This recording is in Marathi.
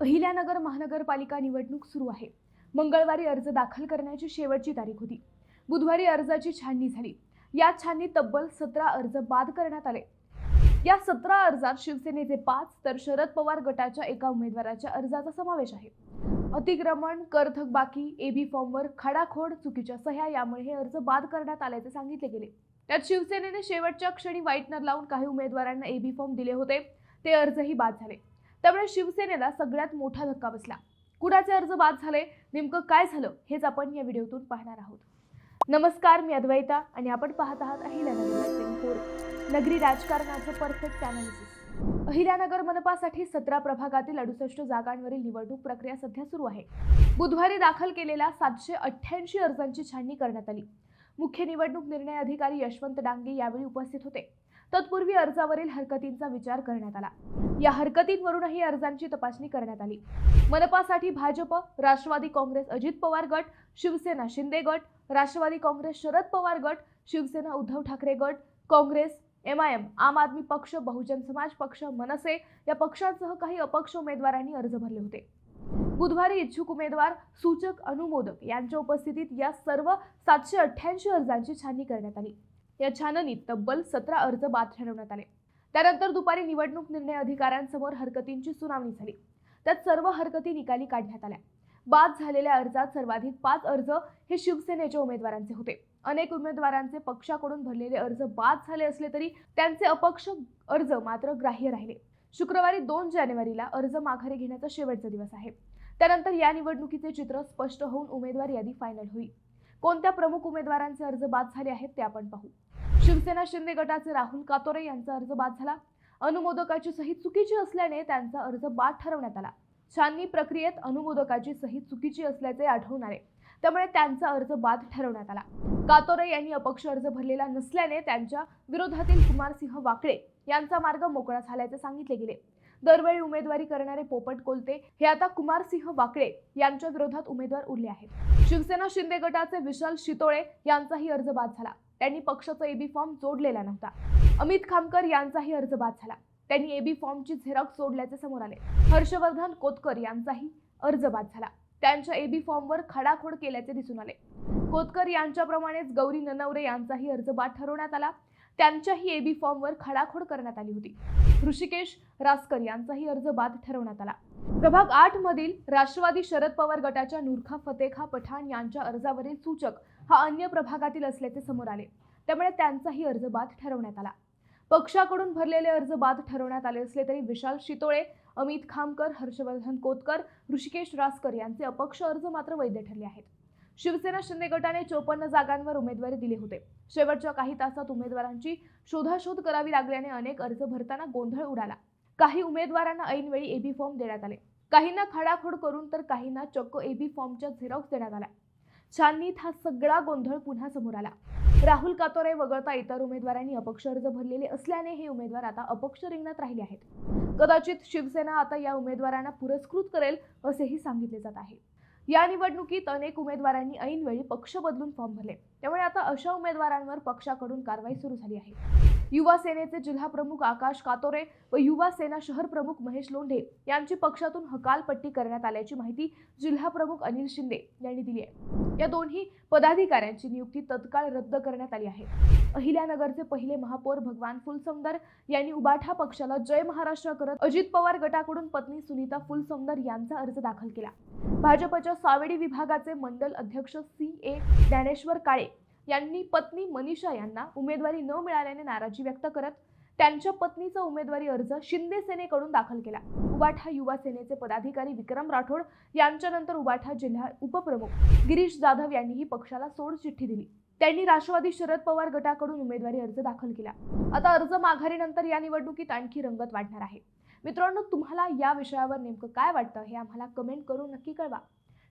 अहिल्यानगर महानगरपालिका निवडणूक सुरू आहे. मंगळवारी अर्ज दाखल करण्याची शेवटची तारीख होती. बुधवारी अर्जाची छाननी झाली. या छाननीत तब्बल सतरा अर्ज बाद करण्यात आले. या सतरा अर्जात शिवसेनेचे पाच तर शरद पवार गटाच्या एका उमेदवाराच्या अर्जाचा समावेश आहे. अतिक्रमण कर थकबाकी एबी फॉर्मवर खाडाखोड चुकीच्या सह्या यामुळे हे अर्ज बाद करण्यात आल्याचे सांगितले गेले. त्यात शिवसेनेने शेवटच्या क्षणी व्हाईटनर लावून काही उमेदवारांना एबी फॉर्म दिले होते. ते अर्जही बाद झाले. त्यामुळे शिवसेनेला सगळ्यात मोठा धक्का बसला. कुणाचे अर्ज बाद झाले नेमकं काय झालं हेच आपण या व्हिडिओतून पाहणार आहोत. नमस्कार मी अद्वैता आणि आपण पाहत आहात अहिल्यानगर नगरी राजकारणाचं परफेक्ट अनालिसिस अहिल्यानगर मनपासाठी सतरा प्रभागातील अडुसष्ट जागांवरील निवडणूक प्रक्रिया सध्या सुरू आहे. बुधवारी दाखल केलेल्या सातशे अठ्ठ्याऐंशी अर्जांची छाननी करण्यात आली. मुख्य निवडणूक निर्णय अधिकारी यशवंत डांगे यावेळी उपस्थित होते. तत्पूर्वी अर्जावरील हरकतींचा विचार करण्यात आला. या हरकतींवरूनही अर्जांची तपासणी करण्यात आली. मनपासाठी भाजप राष्ट्रवादी काँग्रेस अजित पवार गट शिवसेना शिंदे गट राष्ट्रवादी काँग्रेस शरद पवार गट शिवसेना उद्धव ठाकरे गट काँग्रेस एम आय एम आम आदमी पक्ष बहुजन समाज पक्ष मनसे या पक्षांसह काही अपक्ष उमेदवारांनी अर्ज भरले होते. बुधवारी इच्छुक उमेदवार सूचक अनुमोदक यांच्या उपस्थितीत या सर्व सातशे अठ्ठ्याऐंशी अर्जांची छाननी करण्यात आली. या छाननीत तब्बल सतरा अर्ज बाद ठरवण्यात आले. त्यानंतर दुपारी निवडणूक निर्णय अधिकाऱ्यांसमोर हरकतींची सुनावणी झाली. त्यात सर्व हरकती निकाली काढण्यात आल्या. बाद झालेल्या अर्जात सर्वाधिक पाच अर्ज हे शिवसेनेच्या उमेदवारांचे होते. अनेक उमेदवारांचे पक्षाकडून भरलेले अर्ज बाद झाले असले तरी त्यांचे अपक्ष अर्ज मात्र ग्राह्य राहिले. शुक्रवारी दोन जानेवारीला अर्ज माघारी घेण्याचा शेवटचा दिवस आहे. त्यानंतर या निवडणुकीचे चित्र स्पष्ट होऊन उमेदवार यादी फायनल होईल. कोणत्या प्रमुख उमेदवारांचे अर्ज बाद झाले आहेत ते आपण पाहू. शिवसेना शिंदे गटाचे राहुल कातोरे यांचा अर्ज बाद झाला. अनुमोदकाची सही चुकीची असल्याने त्यांचा अर्ज बाद ठरवण्यात आला. छाननी प्रक्रियेत अनुमोदकाची सही चुकीची असल्याचे आढळून आले. त्यामुळे त्यांचा अर्ज बाद ठरवण्यात आला. कातोरे यांनी अपक्ष अर्ज भरलेला नसल्याने त्यांच्या विरोधातील कुमारसिंह वाकळे यांचा मार्ग मोकळा झाल्याचे सांगितले गेले. दरवेळी उमेदवारी करणारे पोपट कोलते हे आता कुमारसिंह वाकळे यांच्या विरोधात उमेदवार उरले आहेत. शिवसेना शिंदे गटाचे विशाल शितोळे यांचाही अर्ज बाद झाला. त्यांनी पक्षाचा एबी फॉर्म जोडलेला नव्हता. अमित खामकर यांचाही अर्ज बाद झाला. त्यांनी एबी फॉर्मची झेरॉक्स सोडल्याचे समोर आले. हर्षवर्धन कोतकर यांचाही अर्ज बाद झाला. त्यांच्या एबी फॉर्मवर खडाखोड केल्याचे दिसून आले. कोतकर यांच्याप्रमाणेच गौरी ननवरे यांचाही अर्ज बाद ठरवण्यात आला. त्यांच्याही एबी फॉर्मवर खडाखोड करण्यात आली होती. ऋषिकेश रासकर यांचाही अर्ज बाद ठरवण्यात आला. प्रभाग आठ मधील राष्ट्रवादी शरद पवार गटाच्या नूरखा फतेखा पठाण यांच्या अर्जावरील सूचक हा अन्य प्रभागातील असल्याचे समोर आले. त्यामुळे त्यांचाही अर्ज बाद ठरवण्यात आला. पक्षाकडून भरलेले अर्ज बाद ठरवण्यात आले असले तरी विशाल शितोळे अमित खामकर हर्षवर्धन कोतकर ऋषिकेश रासकर यांचे अपक्ष अर्ज मात्र वैध ठरले आहेत. शिवसेना शिंदे गटाने चोपन्न जागांवर उमेदवारी दिले होते. शेवटच्या काही तासात उमेदवारांची शोधाशोध करावी लागल्याने अनेक अर्ज भरताना गोंधळ उडाला. काही उमेदवारांना ऐनवेळी एबी फॉर्म देण्यात आले. काहींना खडाखोड करून तर काहींना चक्क एबी फॉर्मच्या झेरॉक्स देण्यात आला छाननीत हा सगळा गोंधळ पुन्हा समोर आला. राहुल कातोरे वगळता इतर उमेदवारांनी अपक्ष अर्ज भरलेले असल्याने हे उमेदवार आता अपक्ष रिंगणात राहिले आहेत. कदाचित शिवसेना आता या उमेदवारांना पुरस्कृत करेल असेही सांगितले जात आहे. या निवडणुकीत अनेक उमेदवारांनी ऐनवेळी पक्ष बदलून फॉर्म भरले. त्यामुळे आता अशा उमेदवारांवर पक्षाकडून कारवाई सुरू झाली आहे. युवा सेनेचे जिल्हा प्रमुख आकाश कातोरे व युवा सेना शहर प्रमुख महेश लोंढे यांची पक्षातून हकालपट्टी करण्यात आल्याची माहिती जिल्हा प्रमुख अनिल शिंदे यांनी दिली आहे. या दोन्ही पदाधिकाऱ्यांची नियुक्ती तत्काळ रद्द करण्यात आली आहे. अहिल्यानगरचे पहिले महापौर भगवान फुलसुंदर यांनी उबाठा पक्षाला जय महाराष्ट्र करत अजित पवार गटाकडून पत्नी सुनीता फुलसुंदर यांचा अर्ज दाखल केला. भाजपच्या सावेडी विभागाचे मंडल अध्यक्ष सी ए ज्ञानेश्वर काळे यांनी पत्नी मनीषा यांना उमेदवारी न मिळाल्याने नाराजी व्यक्त करत त्यांच्या पत्नीचा उमेदवारी अर्ज शिंदे सेनेकडून दाखल केला. उबाठा युवा सेनेचे पदाधिकारी विक्रम राठोड यांच्यानंतर उबाठा जिल्हा उपप्रमुख गिरीश जाधव यांनीही पक्षाला सोड चिठ्ठी दिली. त्यांनी राष्ट्रवादी शरद पवार गटाकडून उमेदवारी अर्ज दाखल केला. आता अर्ज माघारीनंतर या निवडणुकीत आणखी रंगत वाढणार आहे. मित्रांनो तुम्हाला या विषयावर नेमकं काय वाटतं हे आम्हाला कमेंट करून नक्की कळवा.